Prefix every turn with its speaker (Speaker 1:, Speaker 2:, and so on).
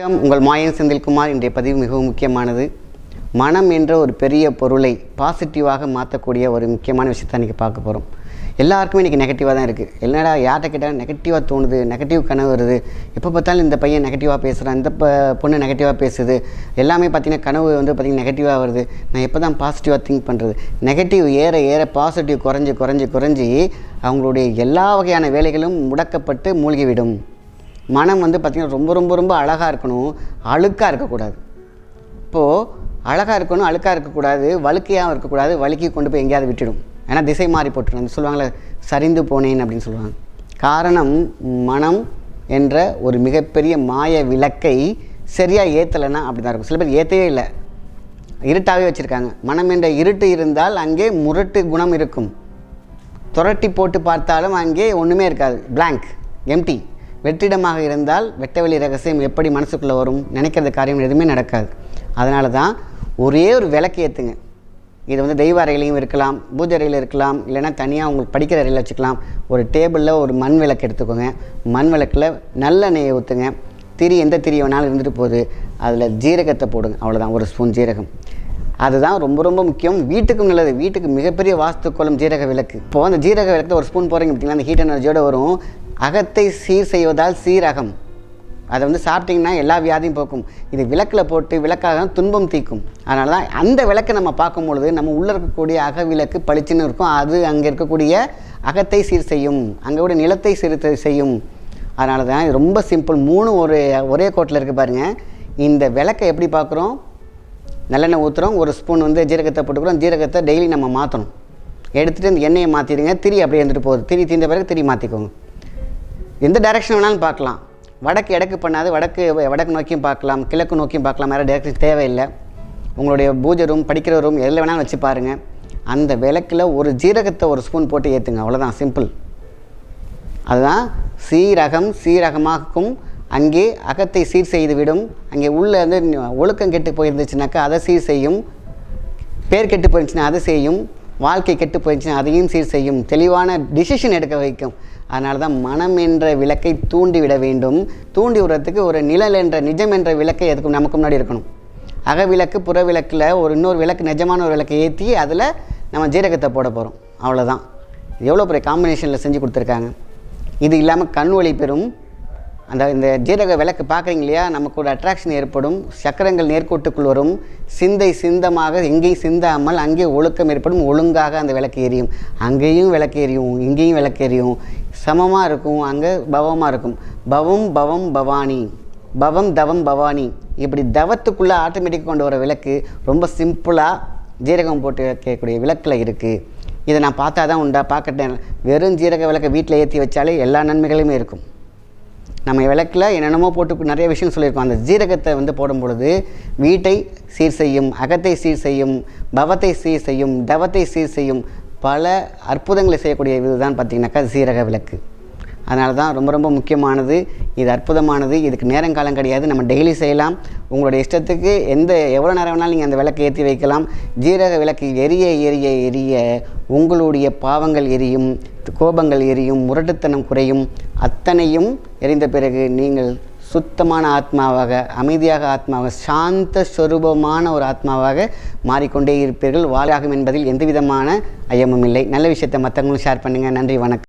Speaker 1: வணக்கம். உங்கள் மாயன் செந்தில்குமார். இன்றைய பதிவு மிகவும் முக்கியமானது. மனம் என்ற ஒரு பெரிய பொருளை பாசிட்டிவாக மாற்றக்கூடிய ஒரு முக்கியமான விஷயத்தை இன்றைக்கி பார்க்க போகிறோம் எல்லாருக்குமே இன்றைக்கி நெகட்டிவாக தான் இருக்குது என்னடா யார்கிட்ட கேட்டால் நெகட்டிவாக தோணுது நெகட்டிவ் கனவு வருது. எப்போ பார்த்தாலும் இந்த பையன் நெகட்டிவாக பேசுகிறான் இந்த ப பொண்ணு நெகட்டிவாக பேசுது. எல்லாமே பார்த்திங்கன்னா கனவு வந்து பார்த்திங்கன்னா நெகட்டிவாக வருது. நான் எப்போ தான் பாசிட்டிவாக திங்க் பண்ணுறது நெகட்டிவ் ஏற ஏற பாசிட்டிவ் குறைஞ்சி குறைஞ்சி குறைஞ்சி அவங்களுடைய எல்லா வகையான வேலைகளும் முடக்கப்பட்டு மூழ்கிவிடும். மனம் வந்து பார்த்திங்கன்னா ரொம்ப ரொம்ப ரொம்ப அழகாக இருக்கணும். அழுக்காக இருக்கக்கூடாது. இப்போது அழகாக இருக்கணும் அழுக்காக இருக்கக்கூடாது வழுக்கையாகவும் இருக்கக்கூடாது வழுக்கி கொண்டு போய் எங்கேயாவது விட்டுடும். ஏன்னா திசை மாறி போட்டுரும். அந்த சொல்லுவாங்களே சரிந்து போனேன் அப்படின்னு சொல்லுவாங்க. காரணம் மனம் என்ற ஒரு மிகப்பெரிய மாய விளக்கை சரியாக ஏற்றலைன்னா அப்படி தான் இருக்கும். சில பேர் ஏற்றவே இல்லை. இருட்டாகவே வச்சுருக்காங்க. மனம் என்ற இருட்டு இருந்தால் அங்கே முரட்டு குணம் இருக்கும். துரட்டி போட்டு பார்த்தாலும் அங்கே ஒன்றுமே இருக்காது. பிளாங்க் எம்டி வெற்றிடமாக இருந்தால் வெட்டவெளி ரகசியம் எப்படி மனசுக்குள்ளே வரும்? நினைக்கிறது காரியம் எதுவுமே நடக்காது. அதனால தான் ஒரே ஒரு விளக்கு ஏற்றுங்க இது வந்து தெய்வ அறையிலையும் இருக்கலாம் பூஜை அறையில் இருக்கலாம் இல்லைன்னா தனியாக உங்களுக்கு படிக்கிற அறையில் வச்சுக்கலாம். ஒரு டேபிளில் ஒரு மண் விளக்கு எடுத்துக்கோங்க. மண் விளக்கில் நல்ல நெய்யை ஊற்றுங்க திரி எந்த திரி வேணாலும் இருந்துட்டு போகுது. அதில் ஜீரகத்தை போடுங்க. அவ்வளோதான் ஒரு ஸ்பூன் ஜீரகம். அதுதான் ரொம்ப ரொம்ப முக்கியம். வீட்டுக்கும் நல்லது. வீட்டுக்கு மிகப்பெரிய வாஸ்துக்கோலம் ஜீரக விளக்கு. இப்போது அந்த ஜீரக விளக்கு ஒரு ஸ்பூன் போகிறீங்க பார்த்தீங்கன்னா அந்த ஹீட் எனர்ஜியோடு வரும். அகத்தை சீர் செய்வதால் சீரகம். அதை வந்து சாப்பிட்டிங்கன்னா எல்லா வியாதியும் போக்கும். இது விளக்கில் போட்டு விளக்காக துன்பம் தீக்கும். அதனால தான் அந்த விளக்கை நம்ம பார்க்கும் பொழுது நம்ம உள்ளே இருக்கக்கூடிய அக விளக்கு பளிச்சுன்னு இருக்கும். அது அங்கே இருக்கக்கூடிய அகத்தை சீர் செய்யும். அங்கே கூட நிலத்தை சீர் செய்யும். அதனால தான் இது ரொம்ப சிம்பிள். மூணு ஒரு ஒரே கோட்டில் இருக்குது பாருங்கள் இந்த விளக்கை எப்படி பார்க்குறோம்? நல்லெண்ணெய் ஊற்றுறோம் ஒரு ஸ்பூன் வந்து ஜீரகத்தை போட்டுக்கிறோம். ஜீரகத்தை டெய்லி நம்ம மாற்றணும் எடுத்துகிட்டு இந்த எண்ணெயை மாற்றிடுங்க திரி அப்படியே இருந்துட்டு போகுது. திரி தீர்ந்த பிறகு திரி மாற்றிக்கோங்க எந்த டைரெக்ஷன் வேணாலும் பார்க்கலாம். வடக்கு இடக்கு பண்ணாது வடக்கு வடக்கு நோக்கியும் பார்க்கலாம் கிழக்கு நோக்கியும் பார்க்கலாம் வேறு டைரக்ஷன் தேவையில்லை. உங்களுடைய பூஜை ரூம் படிக்கிற ரூம் எதில் வேணாலும் வச்சு பாருங்கள் அந்த விளக்கில் ஒரு ஜீரகத்தை ஒரு ஸ்பூன் போட்டு ஏற்றுங்க அவ்வளோதான் சிம்பிள் அதுதான் சீரகம் சீரகமாக்கும் அங்கே அகத்தை சீர் செய்து விடும் அங்கே உள்ளே வந்து ஒழுக்கம் கெட்டு போயிருந்துச்சுனாக்கா அதை சீர் செய்யும். பேர் கெட்டு போயிருந்துச்சுன்னா அதை செய்யும். வாழ்க்கை கெட்டு போயிடுச்சுன்னா அதையும் சீர் செய்யும். தெளிவான டிசிஷன் எடுக்க வைக்கும். அதனால தான் மனம் என்ற விளக்கை தூண்டிவிட வேண்டும். தூண்டி விடுறதுக்கு ஒரு நிழல் என்ற நிஜம் என்ற விளக்கை எதுக்கும் நமக்கு முன்னாடி இருக்கணும். அக விளக்கு புற விளக்கில் ஒரு இன்னொரு விளக்கு நிஜமான ஒரு விளக்கை ஏற்றி அதில் நம்ம ஜீரகத்தை போட போகிறோம் அவ்வளோதான் எவ்வளோ பெரிய காம்பினேஷனில் செஞ்சு கொடுத்துருக்காங்க. இது இல்லாமல் கண் ஒளி பெறும் அந்த இந்த ஜீரக விளக்கு பார்க்குறீங்க இல்லையா? நமக்கு ஒரு அட்ராக்ஷன் ஏற்படும். சக்கரங்கள் நேர்கோட்டுக்குள் வரும். சிந்தை சிந்தமாக எங்கேயும் சிந்தாமல் அங்கே ஒழுக்கம் ஏற்படும். ஒழுங்காக அந்த விளக்கு எரியும். அங்கேயும் விளக்கு எரியும். இங்கேயும் விளக்கு எரியும். சமமாக இருக்கும். அங்கே பவமாக இருக்கும். பவம் பவம் பவானி. பவம் தவம் பவானி. இப்படி தவத்துக்குள்ளே ஆட்டோமேட்டிக் கொண்டு வர விளக்கு ரொம்ப சிம்பிளாக ஜீரகம் போட்டு வைக்கக்கூடிய விளக்கில் இருக்குது இதை நான் பார்த்தா தான் உண்டா? பார்க்கட்டேன். வெறும் ஜீரக விளக்கை வீட்டில் ஏற்றி வச்சாலே எல்லா நன்மைகளுமே இருக்கும். நம்ம விளக்கில் என்னென்னமோ போட்டு நிறைய விஷயம் சொல்லியிருக்கோம். அந்த ஜீரகத்தை வந்து போடும் பொழுது வீட்டை சீர் செய்யும் அகத்தை சீர் செய்யும் பவத்தை சீர் செய்யும் தவத்தை சீர் செய்யும் பல அற்புதங்களை செய்யக்கூடிய இதுதான் பார்த்திங்கனாக்கா சீரக விளக்கு. அதனால தான் ரொம்ப ரொம்ப முக்கியமானது. இது அற்புதமானது. இதுக்கு நேரங்காலம் கிடையாது. நம்ம டெய்லி செய்யலாம். உங்களுடைய இஷ்டத்துக்கு எந்த எவ்வளோ நேரம் வேணாலும் நீங்கள் அந்த விளக்கை ஏற்றி வைக்கலாம். ஜீரக விளக்கு எரிய எரிய எரிய உங்களுடைய பாவங்கள் எரியும் கோபங்கள் எரியும் முரட்டுத்தனம் குறையும். அத்தனையும் எரிந்த பிறகு நீங்கள் சுத்தமான ஆத்மாவாக அமைதியாக ஆத்மாவாக சாந்த ஸ்வரூபமான ஒரு ஆத்மாவாக மாறிக்கொண்டே இருப்பீர்கள். வாழாகும் என்பதில் எந்தவிதமான ஐயமும் இல்லை. நல்ல விஷயத்தை மற்றவங்களும் ஷேர் பண்ணுங்கள் நன்றி வணக்கம்.